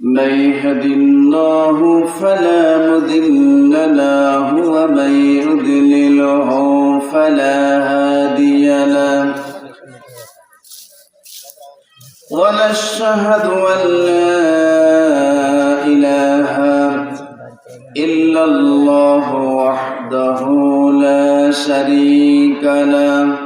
من يهد الله فلا مذل له ومن يضلله فلا هادي له. ونشهد أن لا إله إلا الله وحده لا شريك له.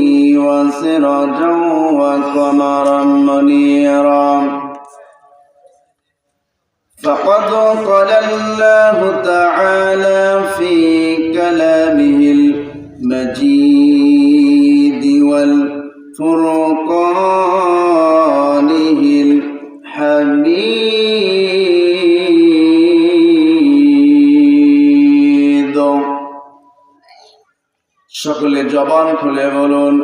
وسراجا وقمرا منيرا فقد قال الله تعالى في كلامه المجيد والفرقانه الحميد সকলে জবান খুলে বলুন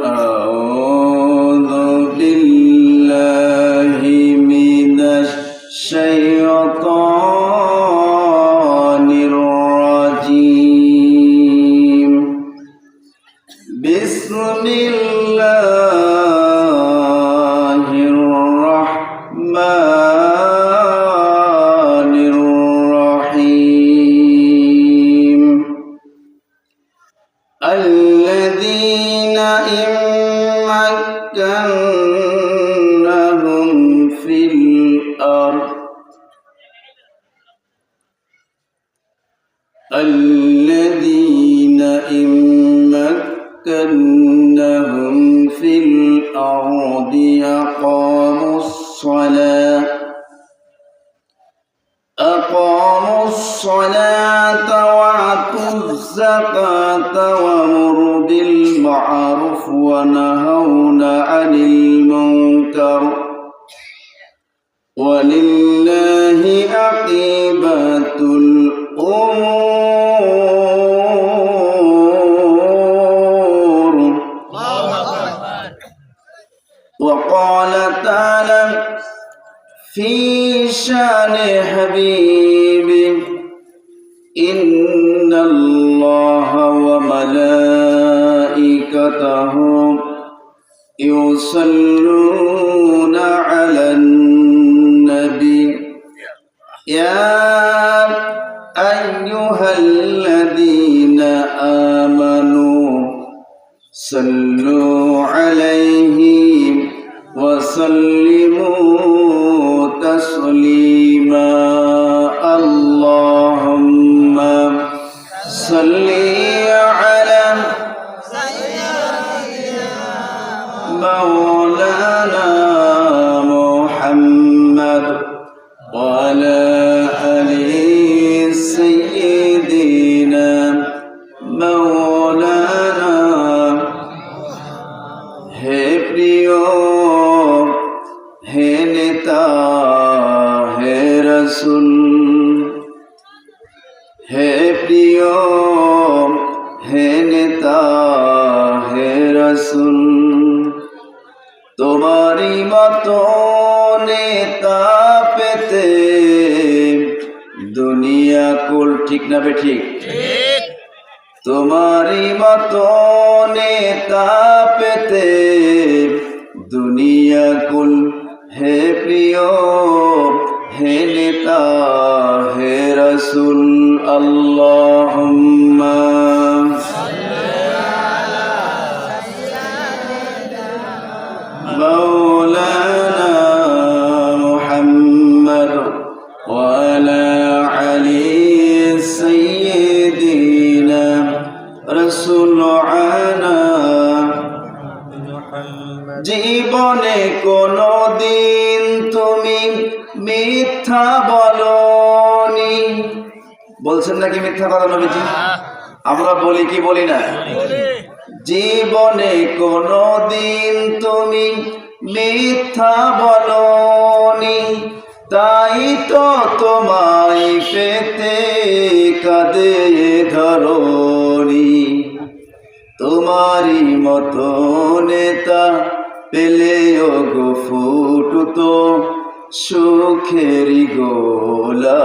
يصلون রসুল নাকি মিথ্যা কথা নবীজি? আমরা বলি কি বলি না? জীবনে কোনো দিন তুমি মিথ্যা বলনি, তাই তো তোমায় পেতে কাঁদে ধরনি। তোমারই মতো নেতা পেলে গো ফুটুতো সুখেরি গোলা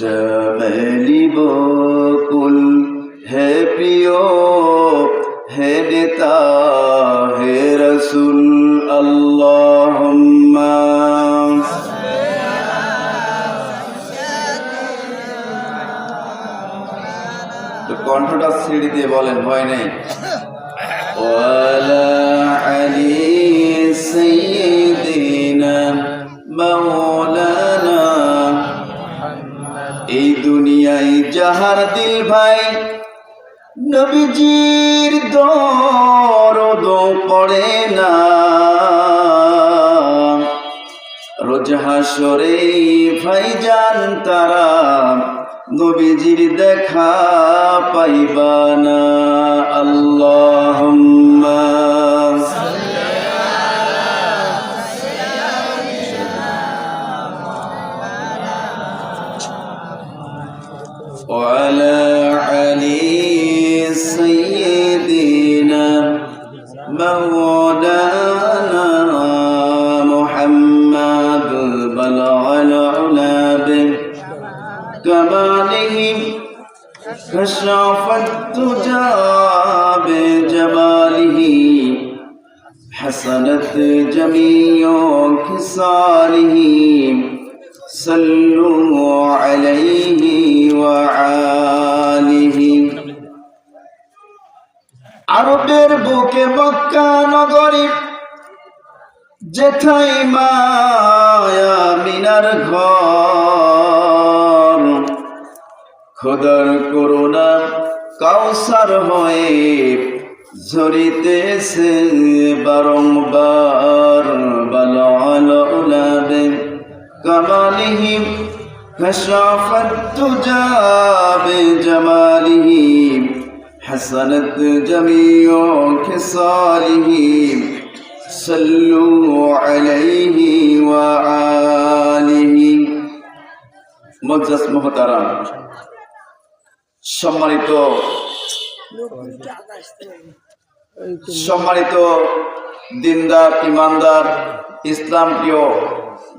চমেলি বকুল হে প্রিয়, হে নেতা, হে রসুল আল্লাহ কণ্ঠটা সিঁড়ি দিয়ে বলেন হয় নাই। আলী যাহার দিল ভাই, নবীজির দরদ পড়ে না। রোজ হাসরে ভাইজান তারা নবীজির দেখা পাইবা না। আল্লাহ কাউসার হয়ে ঝরিতেছে বারংবার বালাবে কামালিহিম كشفت الدجى بجماله حسنت جميع خصاله صلوا عليه وآله মজ্জাস মহতারাম সম্মানিত সম্মানিত দিনদার, ইমানদার, ইসলাম প্রিয়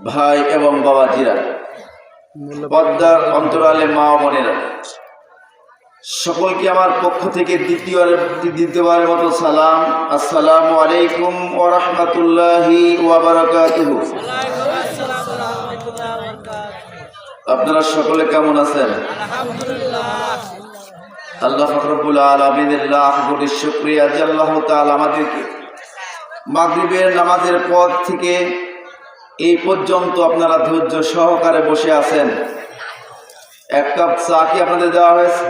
ভাই এবং বাবাজিরা, পদ্মার অন্তরালে মা বোনেরা, সকলকে আমার পক্ষ থেকে দ্বিতীয় দ্বিতীয়বারের মতো সালাম। আসসালামু আলাইকুম ওয়া রাহমাতুল্লাহি ওয়া আপনারা সকলে কেমন আছেন? আল্লাহ ফখরবুল আলমিনের লাখ কোটি শুক্রিয়া যে আল্লাহ তাআলা আমাদেরকে মাগরিবের নামাজের পর থেকে এই পর্যন্ত আপনারা ধৈর্য সহকারে বসে আছেন। এক কাপ চা কি আপনাদের দেওয়া হয়েছে?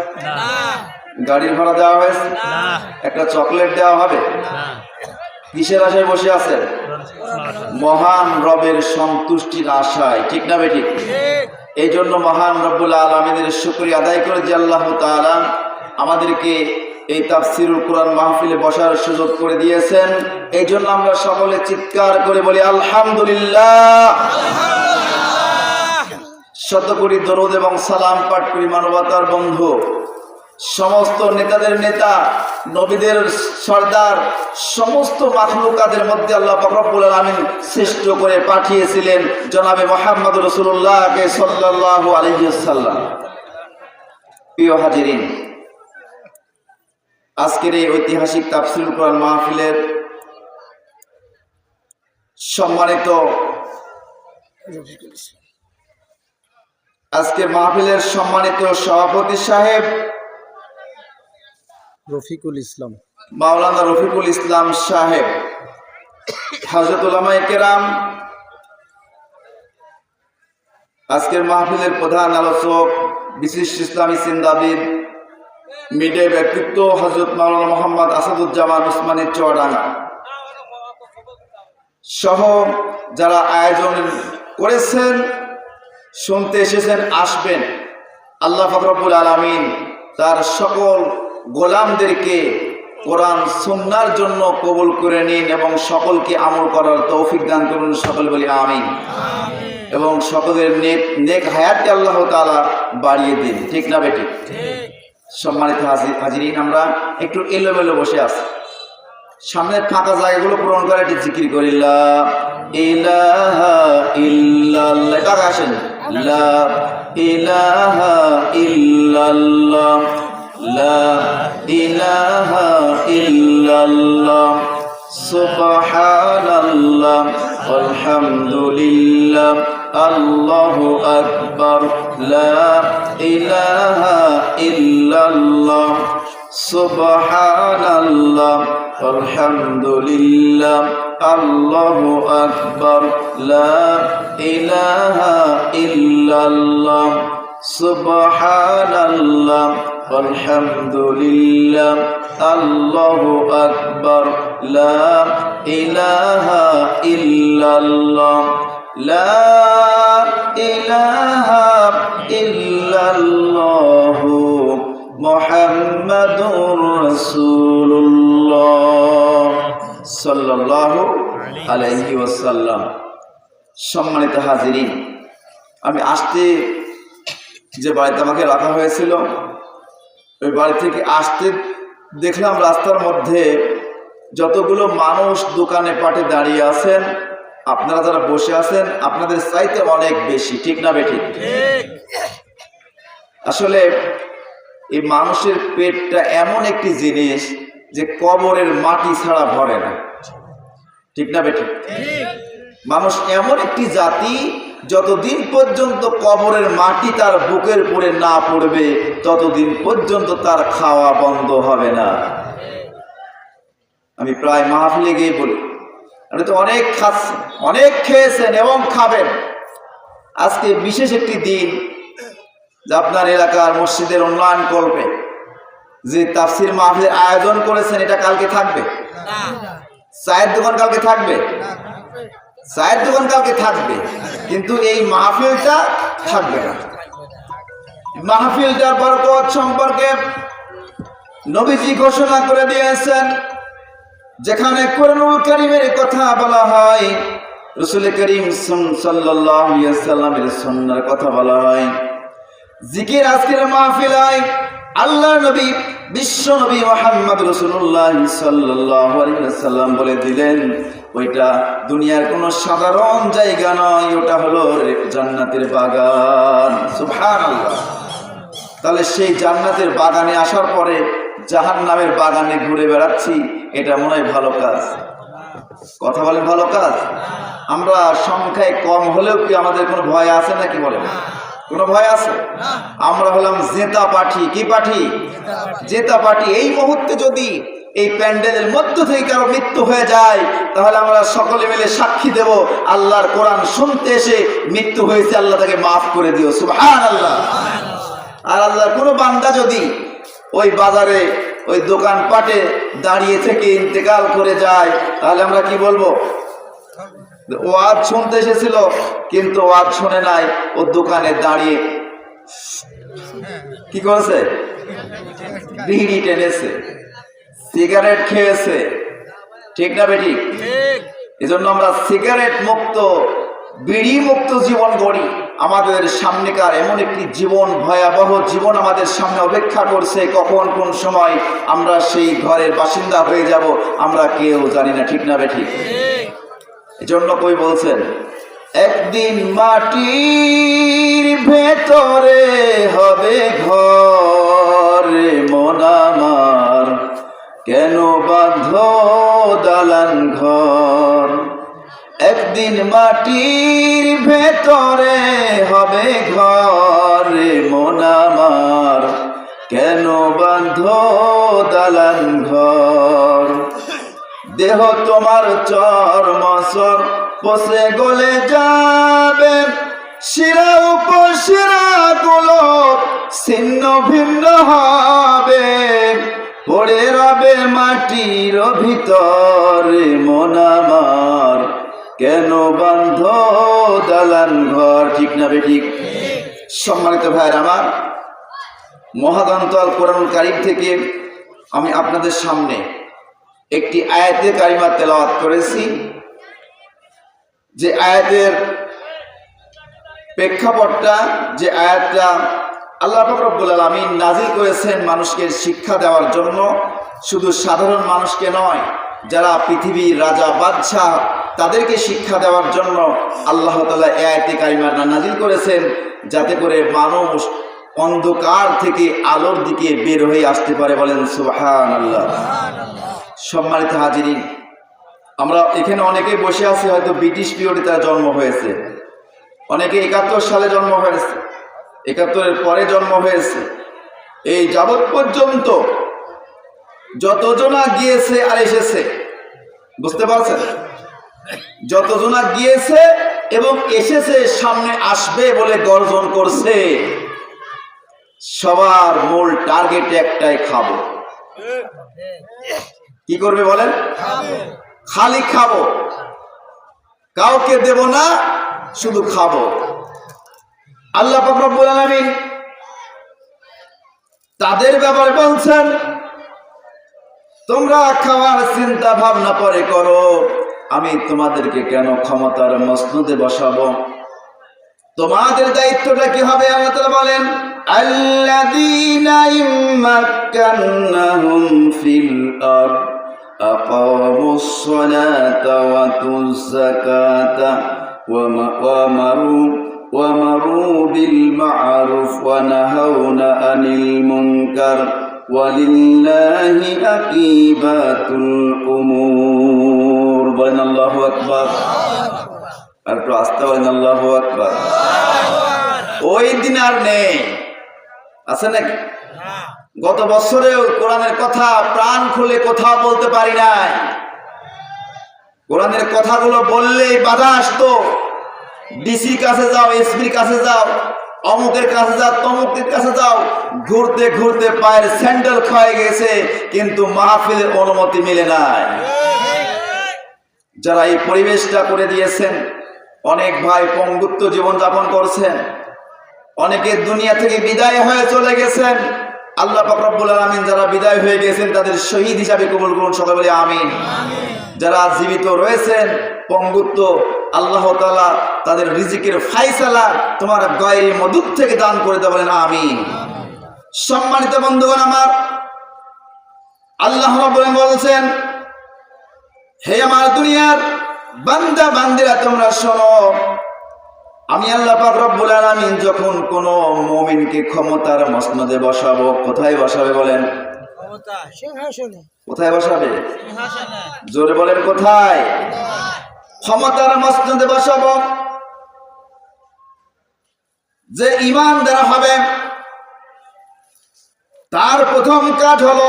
গাড়ির ভাড়া দেওয়া হয়েছে? একটা চকলেট দেওয়া হবে? কিসের আশায় বসে আছেন? মহান রবের সন্তুষ্টির আশায় ঠিক না বেঠিক? এই জন্য মহান রব্বুল আলমিনের শুক্রিয়া আদায় করে যে আল্লাহ তাআলা আমাদেরকে এই তাফসিরুল কোরআন মাহফিলে বসার সুযোগ করে দিয়েছেন। এই জন্য আমরা সকলে চিৎকার করে বলি, আলহামদুলিল্লাহ। শত কোটি দরদ এবং সালাম পাঠ করি মানবতার বন্ধু। সমস্ত নেতাদের নেতা, নবীদের সর্দার, সমস্ত মাখলুকাদের মধ্যে আল্লাহ ফকরবুল আলমিন শ্রেষ্ঠ করে পাঠিয়েছিলেন জনাবে মোহাম্মদ রসুল্লাহকে সাল্লাহ আলহিসাল্লাম প্রিয় হাজিরিন আজকের এই ঐতিহাসিক তাফসিল কোরআন মাহফিলের সম্মানিত আজকের মাহফিলের সম্মানিত সভাপতি সাহেব রফিকুল ইসলাম। মাওলানা রফিকুল ইসলাম সাহেব হাজরতুলামাই কেরাম আজকের মাহফিলের প্রধান আলোচক বিশিষ্ট ইসলামী সিন্দাবিদ মিডিয়া ব্যক্তিত্ব হজরত মাওলানা মোহাম্মদ আসাদুজ্জামান উসমানের চুয়াডাঙ্গা। সহ যারা আয়োজন করেছেন শুনতে এসেছেন আসবেন আল্লাহ ফকরবুল আলমিন তার সকল গোলামদেরকে কোরআন সুন্নার জন্য কবুল করে নিন এবং সকলকে আমল করার তৌফিক দান করুন সকল বলি আমিন। এবং সকলের নেক নেক হায়াতকে আল্লাহ তালা বাড়িয়ে দিন ঠিক না বেটি সম্মানিত হাজির হাজিরিন, আমরা একটু এলোমেলো বসে আছি। সামনের ফাঁকা জায়গাগুলো পূরণ করে একটি জিকির করি। ইলাহা লা ইলাহা সুবহানাল্লাহ। আলহামদুলিল্লাহ আল্লাহু আকবার, লা ইলাহা ইল্লাল্লাহ, সুবহানাল্লাহ, আলহামদুলিল্লাহ, আল্লাহু আকবার, লা ইলাহা ইল্লাল্লাহ, সুবহানাল্লাহ, আলহামদুলিল্লাহ, আল্লাহু আকবার সম্মানিত হাজিরিন, আমি আসতে যে বাড়িতে আমাকে রাখা হয়েছিল, ওই বাড়ি থেকে আসতে দেখলাম রাস্তার মধ্যে যতগুলো মানুষ দোকানে পাটে দাঁড়িয়ে আছেন আপনারা যারা বসে আছেন আপনাদের চাইতে অনেক বেশি ঠিক না বেঠিক? আসলে এই মানুষের পেটটা এমন একটি জিনিস যে কবরের মাটি ছাড়া ভরে না। ঠিক না বেঠিক? মানুষ এমন একটি জাতি যতদিন পর্যন্ত কবরের মাটি তার বুকের পরে না পড়বে ততদিন পর্যন্ত তার খাওয়া বন্ধ হবে না। আমি প্রায় মাহফিলে গিয়ে বলি আপনি তো অনেক খাচ্ছেন অনেক খেয়েছেন এবং খাবেন। আজকে বিশেষ একটি দিন যে আপনার এলাকার মসজিদের উন্নয়ন করবে। যে তাফসির মাহফিলের আয়োজন করেছেন এটা কালকে থাকবে? চায়ের দোকান কালকে থাকবে? চায়ের দোকান কালকে থাকবে কিন্তু এই মাহফিলটা থাকবে না। মাহফিলটার বরকত সম্পর্কে নবীজি ঘোষণা করে দিয়েছেন যেখানে কোরআনুল করিমের কথা বলা হয়, রসুল করিম সাল্লামের সন্ন্যার কথা বলা হয়। জিকির আজকের মাহফিলায় আল্লাহ নবী, বিশ্ব নবী মোহাম্মদ রসুল্লাহ সাল্লাম বলে দিলেন, ওইটা দুনিয়ার কোনো সাধারণ জায়গা নয়, ওটা হলো জান্নাতের বাগান। সুবহান তাহলে সেই জান্নাতের বাগানে আসার পরে জাহান নামের বাগানে ঘুরে বেড়াচ্ছি, এটা মনে হয় ভালো কাজ। কথা বলেন, ভালো কাজ? আমরা সংখ্যায় কম হলেও কি আমাদের কোনো ভয় আছে নাকি বলেন? কোনো ভয় আছে? আমরা হলাম জেতা পাঠি। কি পাঠি? জেতা পাঠি। এই মুহূর্তে যদি এই প্যান্ডেলের মধ্য থেকে কারও মৃত্যু হয়ে যায়, তাহলে আমরা সকলে মিলে সাক্ষী দেব, আল্লাহর কোরআন শুনতে এসে মৃত্যু হয়েছে, আল্লাহ তাকে মাফ করে দিও। সুবহান আল্লাহ আর আল্লাহর কোনো বান্দা যদি ওই বাজারে ওই দোকান পাটে দাঁড়িয়ে থেকে ইন্তেকাল করে যায়। তাহলে আমরা কি বলব? ও আজ শুনতে এসেছিল কিন্তু ওয়াজ শুনে নাই ও দোকানে দাঁড়িয়ে। কি করেছে? বিড়ি টেনেছে সিগারেট খেয়েছে। ঠিক না বেটি? এই জন্য আমরা সিগারেট মুক্ত বিড়ি মুক্ত জীবন গড়ি। আমাদের সামনেকার এমন একটি জীবন, ভয়াবহ জীবন আমাদের সামনে অপেক্ষা করছে, কখন কোন সময় আমরা সেই ঘরের বাসিন্দা হয়ে যাব, আমরা কেউ জানি না, ঠিক না বেঠিক? এজন্য কই বলছেন, একদিন মাটির ভেতরে হবে ঘর মন আমার। কেন বাঁধ দালান ঘর? একদিন মাটির ভেতরে হবে ঘর মন কেন বাঁধ দালান ঘর? দেহ তোমার চর্মসর পশে গলে যাবে। শিরা উপশিরা গুলো ছিন্ন ভিন্ন হবে। পড়ে রবে মাটির ভিতরে মন কেন বান্ধ দালান ঘর? ঠিক না ঠিক? সম্মানিত ভাইয়ের আমার মহাদন্তল কোরআন কারিম থেকে আমি আপনাদের সামনে একটি আয়াতে কারিমা তেলাওয়াত করেছি। যে আয়াতের প্রেক্ষাপটটা, যে আয়াতটা আল্লাহ রব্বুল আলমিন নাজিল করেছেন মানুষকে শিক্ষা দেওয়ার জন্য, শুধু সাধারণ মানুষকে নয় যারা পৃথিবীর রাজা, বাদশাহ, তাদেরকে শিক্ষা দেওয়ার জন্য আল্লাহ তালা এ আয়াতে নাজিল করেছেন, যাতে করে মানুষ অন্ধকার থেকে আলোর দিকে বের হয়ে আসতে পারে বলেন সুহান আল্লাহ সম্মানিত হাজিরিন, আমরা এখানে অনেকেই বসে আছি, হয়তো ব্রিটিশ পিরিয়ডে তার জন্ম হয়েছে। অনেকে একাত্তর সালে জন্ম হয়েছে, একাত্তরের পরে জন্ম হয়েছে। এই যাবৎ পর্যন্ত যতজনা গিয়েছে আর এসেছে, বুঝতে পারছেন? যতজনা গিয়েছে এবং এসেছে, সামনে আসবে বলে গর্জন করছে, সবার মূল টার্গেট একটাই খাব। কি করবে বলেন? খালি খাব। কাউকে দেব না, শুধু খাব। আল্লাহ রব্বুল আলামিন তাদের ব্যাপারে বলছেন তোমরা খাওয়ার চিন্তা ভাবনা পরে করো। আমি তোমাদেরকে কেন ক্ষমতার মসনুদে বসাবো? তোমাদের দায়িত্বটা কি হবে আমাদের বলেন, আল্লাযীনা ولله عقيبة الأمور بين الله أكبر আর একটু আসতে বলেন আল্লাহ আকবার ওই দিন আর নেই আছে নাকি গত বছরেও কোরআনের কথা প্রাণ খুলে কোথাও বলতে পারি নাই কোরআনের কথাগুলো বললেই বাধা আসতো ডিসি কাছে যাও এসপির কাছে যাও অমুকের কাছে যাও তমুকের কাছে যাও। ঘুরতে ঘুরতে পায়ের স্যান্ডেল ক্ষয়ে গেছে, কিন্তু মাহফিলের অনুমতি মিলে নাই। যারা এই পরিবেশটা করে দিয়েছেন, অনেক ভাই পঙ্গুত্ব জীবনযাপন করছেন, অনেকে দুনিয়া থেকে বিদায় হয়ে চলে গেছেন আল্লাহ পাকরবুল আলমিন যারা বিদায় হয়ে গেছেন তাদের শহীদ হিসাবে কবুল করুন সবাই বলে আমিন। যারা জীবিত রয়েছেন পঙ্গুত্ব আল্লাহ তালা তাদের রিজিকের ফাইসালা তোমার গয়ের মধুর থেকে দান করে দেবেন বলেন আমিন। সম্মানিত বন্ধুগণ আমার আল্লাহ বলছেন হে আমার দুনিয়ার বান্দা বান্দিরা তোমরা শোনো আমি আল্লাহ পাক রব্বুল আলামিন যখন কোন মুমিনকে ক্ষমতার মসনদে বসাবো কোথায় বসাবে বলেন? কোথায় বসাবে? জোরে বলেন কোথায়? ক্ষমতার মসনদে বসাবো। যে ইমান দ্বারা হবে তার প্রথম কাজ হলো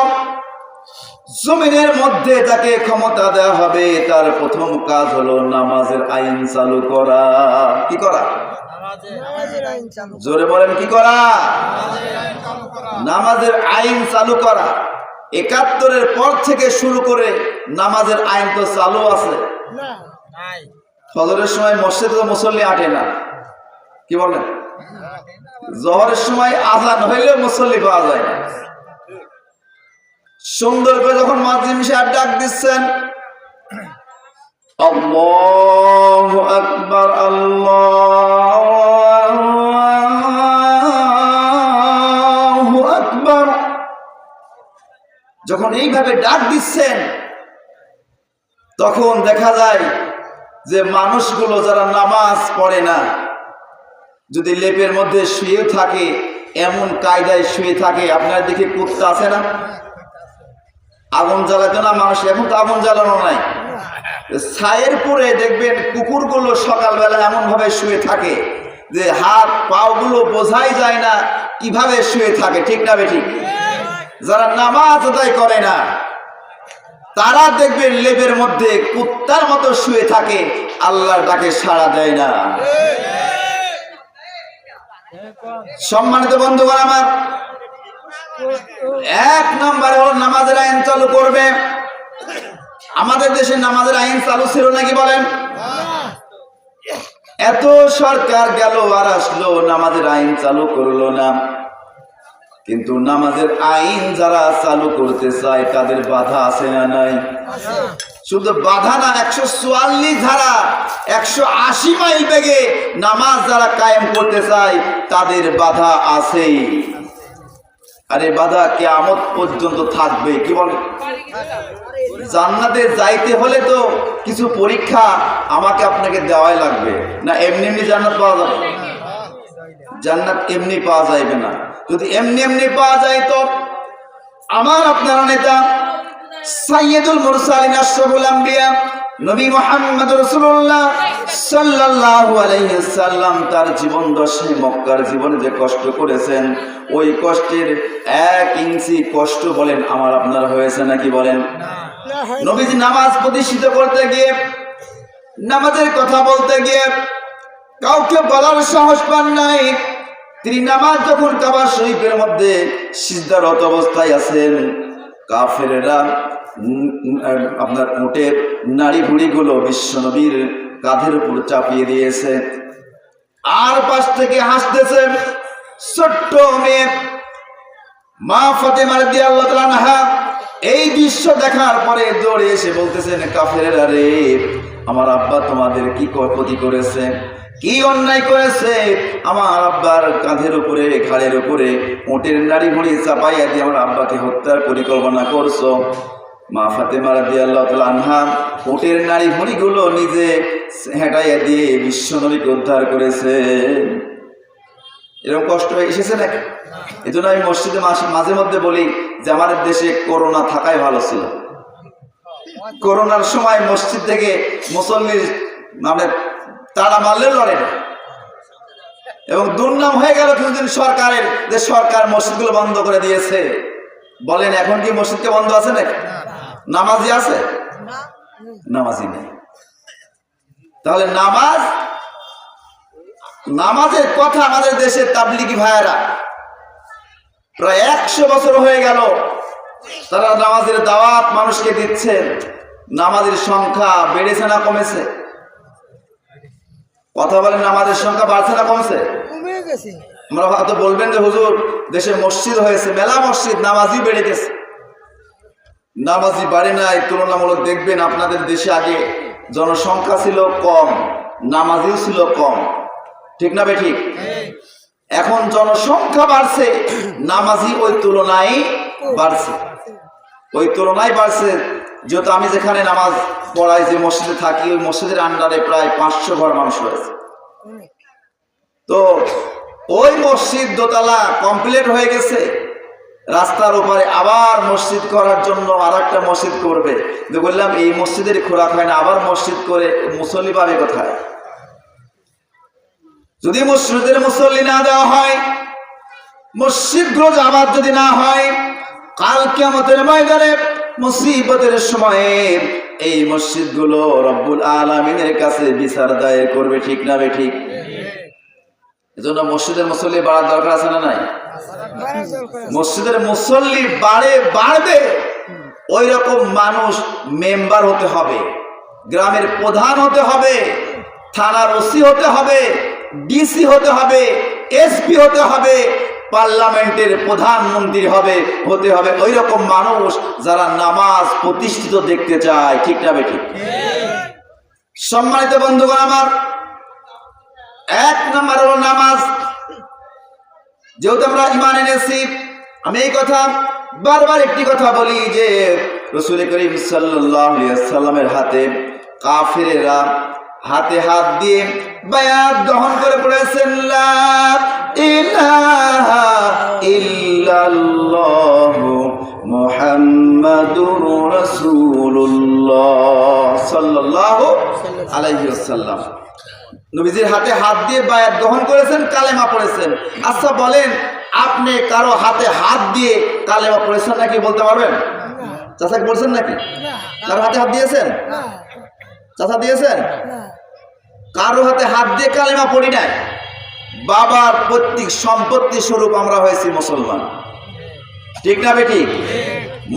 জমিনের মধ্যে তাকে ক্ষমতা দেওয়া হবে। তার প্রথম কাজ হলো নামাজের আইন চালু করা। কি করা? নামাজের আইন চালু জোরে বলেন কি করা? নামাজের আইন চালু করা। একাত্তরের পর থেকে শুরু করে নামাজের আইন তো চালু আছে। না। ফজরের সময় মসজিদে তো মুসল্লি আটে না। কি বলেন? জহরের সময় আজান হইলে মুসল্লি পাওয়া যায় না। সুন্দর করে যখন মাদ্রিম সাহেব ডাক দিচ্ছেন, আল্লাহ আকবার আল্লাহ আকবার। যখন এইভাবে ডাক দিচ্ছেন, তখন দেখা যায় যে মানুষগুলো যারা নামাজ পড়ে না, যদি লেপের মধ্যে শুয়ে থাকে, এমন কায়দায় শুয়ে থাকে, আপনার দিকে কুত্তা আছে না? আগুন জ্বালাতো না মানুষ এখন তো আগুন জ্বালানো নাই। ছায়ের পরে দেখবেন কুকুরগুলো সকালবেলা এমন ভাবে শুয়ে থাকে যে হাত পাগুলো বোঝাই যায় না কীভাবে শুয়ে থাকে ঠিক না বে ঠিক যারা নামাজ আদায় করে না তারা দেখবে লেবের মধ্যে কুত্তার মতো শুয়ে থাকে আল্লাহর ডাকে সাড়া দেয় না। সম্মানিত বন্ধুগণ আমার এক নম্বরে হলো নামাজের আইন চালু করবে। আমাদের দেশে নামাজের আইন চালু ছিল নাকি বলেন? এত সরকার গেল আর আসলো, নামাজের আইন চালু করল না। কিন্তু নামাজের আইন যারা চালু করতে চায়, তাদের বাধা আছে না নাই? শুধু বাধা না, একশো চুয়াল্লিশ ধারা, একশো আশি মাইল বেগে নামাজ যারা কায়েম করতে চায়, তাদের বাধা আছেই। আরে বাধা কেয়ামত পর্যন্ত থাকবে, কি বলে জান্নাতে যাইতে হলে তো কিছু পরীক্ষা আমাকে আপনাকে দেওয়াই লাগবে। না, এমনি এমনি জান্নাত পাওয়া যাবে? জান্নাত এমনি পাওয়া যাইবে না। যদি এমনি এমনি পাওয়া যায় তো আমার আপনারা নেতা সাইয়েদুল মুরসালিন, আশরাফুল আম্বিয়া নবী মোহাম্মদ রাসূলুল্লাহ সাল্লাল্লাহু আলাইহি সাল্লাম তার জীবন দশায় মক্কার জীবনে যে কষ্ট করেছেন, ওই কষ্টের এক ইঞ্চি কষ্ট বলেন, আমার আপনার হয়েছে নাকি বলেন? নবীজি নামাজ প্রতিষ্ঠিত করতে গিয়ে, নামাজের কথা বলতে গিয়ে কাউকে বলার সাহস পান নাই। তিনি নামাজ যখন কাবা শরীফের মধ্যে সিজদারত অবস্থায় আছেন, কাফেরেরা আপনার উটের নাড়ি ভুড়িগুলো বিশ্বনবীর কাঁধের উপর চাপিয়ে দিয়েছে। আর পাশ থেকে হাসতেছে ছোট্ট মেয়ে মা ফাতেমা রাদিয়াল্লাহু তাআলা আনহা। এই দৃশ্য দেখার পরে দৌড়ে এসে বলতেছেন, কাফেরেরা রে, আমার আব্বা তোমাদের কি ক্ষতি করেছে? কি অন্যায় করেছে? আমার আব্বার কাঁধের উপরে ঘাড়ের উপরে ওটের নাড়ি ভুড়ি চাপাইয়া দিয়ে আমার আব্বাকে হত্যার পরিকল্পনা করছ। মা ফাতেমা রাদিয়াল্লাহু তাআলা আনহা ওটের নাড়ি ভুড়িগুলো নিজে হেঁটাইয়া দিয়ে বিশ্বনবীকে উদ্ধার করেছে। এরকম কষ্ট এসেছে নাকি? এই জন্য আমি মসজিদে মাস- মাঝে মধ্যে বলি যে আমাদের দেশে করোনা থাকাই ভালো ছিল। করোনার সময় মসজিদ থেকে মুসল্লির মানে তারা মারলে লড়ে না। এবং দুর্নাম হয়ে গেল কিছুদিন সরকারের যে সরকার মসজিদগুলো বন্ধ করে দিয়েছে। বলেন, এখন কি মসজিদকে বন্ধ আছে নাকি? নামাজি আছে? নামাজি নেই। তাহলে নামাজ নামাজের কথা আমাদের দেশের তাবলিগি ভাইয়েরা প্রায় একশো বছর হয়ে গেল তারা নামাজের দাওয়াত মানুষকে দিচ্ছেন। নামাজের সংখ্যা বেড়েছে না কমেছে? কথা বলেন নামাজের সংখ্যা বাড়ছে না কমছে? আমরা হয়তো বলবেন যে হুজুর দেশে মসজিদ হয়েছে মেলা মসজিদ নামাজই বেড়ে গেছে। নামাজি বাড়ে নাই, তুলনামূলক দেখবেন আপনাদের দেশে আগে জনসংখ্যা ছিল কম, নামাজিও ছিল কম। ঠিক না বে ঠিক এখন জনসংখ্যা বাড়ছে, নামাজি ওই তুলনায় বাড়ছে। ওই তুলনায় বাড়ছে, যেহেতু আমি যেখানে নামাজ পড়াই, যে মসজিদে থাকি, ওই মসজিদের আন্ডারে প্রায় পাঁচশো ঘর মানুষ রয়েছে। তো ওই মসজিদ দোতলা কমপ্লিট হয়ে গেছে রাস্তার উপরে আবার মসজিদ করার জন্য আর একটা মসজিদ করবে। তো বললাম, এই মসজিদের খোরাক হয় না, আবার মসজিদ করে মুসল্লি পাবে কোথায়? যদি মসজিদের মুসল্লি না দেওয়া হয়, মসজিদগুলো আবার যদি না হয়, কাল কেমতের ময়দানে মুসিবতের সময়ে এই মসজিদগুলো রব্বুল আলমিনের কাছে বিচার দায়ের করবে ঠিক না বে ঠিক? এজন্য মসজিদের মুসল্লি বাড়ার দরকার আছে না নাই। মসজিদের মুসল্লি বাড়ে, বাড়বে। ওই রকম মানুষ মেম্বার হতে হবে, গ্রামের প্রধান হতে হবে, থানার ওসি হতে হবে, ডিসি হতে হবে, এসপি হতে হবে, পার্লামেন্টের প্রধানমন্ত্রী হবে, হতে হবে। ওই রকম মানুষ যারা নামাজ প্রতিষ্ঠিত দেখতে চায়, ঠিক না বেঠিক সম্মানিত বন্ধুগণ আমার এক নম্বর হলো নামাজ। যেহেতু আমরা ইমান এনেছি, আমি এই কথা বারবার একটি কথা বলি যে, রসুল করিম সাল্লামের হাতে কাফেরেরা হাতে হাত দিয়ে বায়াত গ্রহণ করে পড়েছেন মুহাম্মাদুর রাসূলুল্লাহ সাল্লাল্লাহু আলাইহি ওয়াসাল্লাম। নবীজির হাতে হাত দিয়ে বায়াত গ্রহণ করেছেন, কালেমা পড়েছেন। আচ্ছা বলেন, আপনি কারও হাতে হাত দিয়ে কালেমা পড়েছেন নাকি বলতে পারবেন? চাচাকে বলছেন নাকি? কারও হাতে হাত দিয়েছেন? চাচা দিয়েছেন? কারও হাতে হাত দিয়ে কালেমা পড়ি নাই? বাবার প্রত্যেক সম্পত্তি স্বরূপ আমরা হয়েছি মুসলমান। ঠিক না বেটি?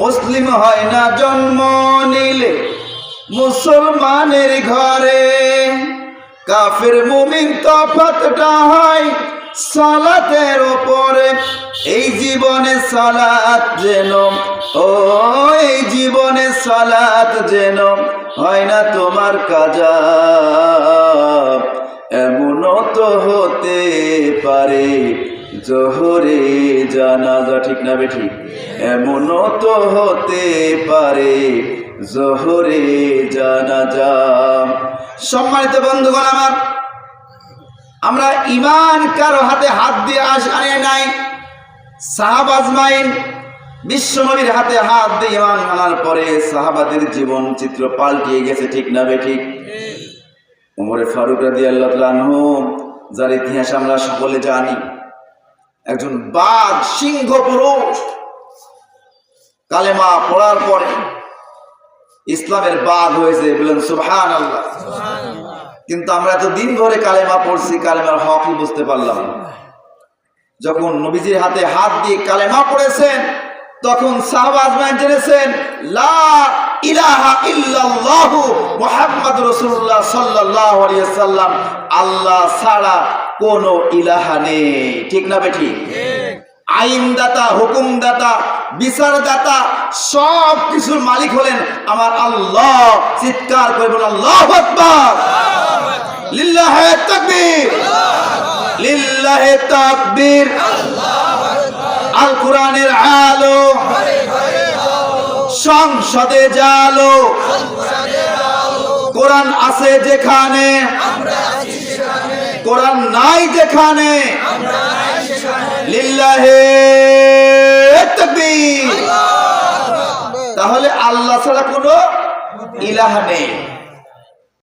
মুসলিম হয় না জন্ম নিলে মুসলমানের ঘরে। কাফের মুমিন তফাতটা হয় সালাতের ওপরে। এই জীবনে সালাত যেন, ও এই জীবনে সালাত যেন হয় না তোমার কাজা। এমনও তো হতে পারে জোহরে জানাজা, ঠিক না বেঠি? এমনও তো হতে পারে জোহরে জানাজা। সম্মানিত বন্ধুগণ আমার, আমরা ইমান কারও হাতে হাত দিয়ে আস আনে নাই, সাহাব আজমাইন বিশ্বনবীর হাতে হাত দিয়ে ইমান আনার পরে সাহাবাদের জীবন চিত্র পাল্টিয়ে গেছে, ঠিক না বেঠিক উমরে ফারুক রাদি আল্লাহ যার ইতিহাস আমরা সকলে জানি, একজন বাঘ, সিংহ, পুরুষ, কালেমা পড়ার পরে ইসলামের বাঘ হয়েছে, বলেন সুবহান আল্লাহ কিন্তু আমরা এত দিন ধরে কালেমা পড়ছি, কালেমার হকই বুঝতে পারলাম যখন নবীজির হাতে হাত দিয়ে কালেমা পড়েছেন, তখন সাহবাজ জেনেছেন, লা ইলাহা সাল্লাম আল্লাহ ছাড়া কোনো ইলাহা নেই। ঠিক না বেঠি আইনদাতা, হুকুমদাতা, বিচারদাতা, সব কিছুর মালিক হলেন আমার আল্লাহ। চিৎকার করে বলুন, আল্লাহু আকবার! লিল্লাহে তাকবীর। লিল্লাহে তাকবীর। আল কোরআনের আলো। সংসদে জালো। কোরআন আছে যেখানে। কোরআন নাই যেখানে। লিল্লাহে তাহলে আল্লাহ ছাড়া কোনো ইলাহা নেই।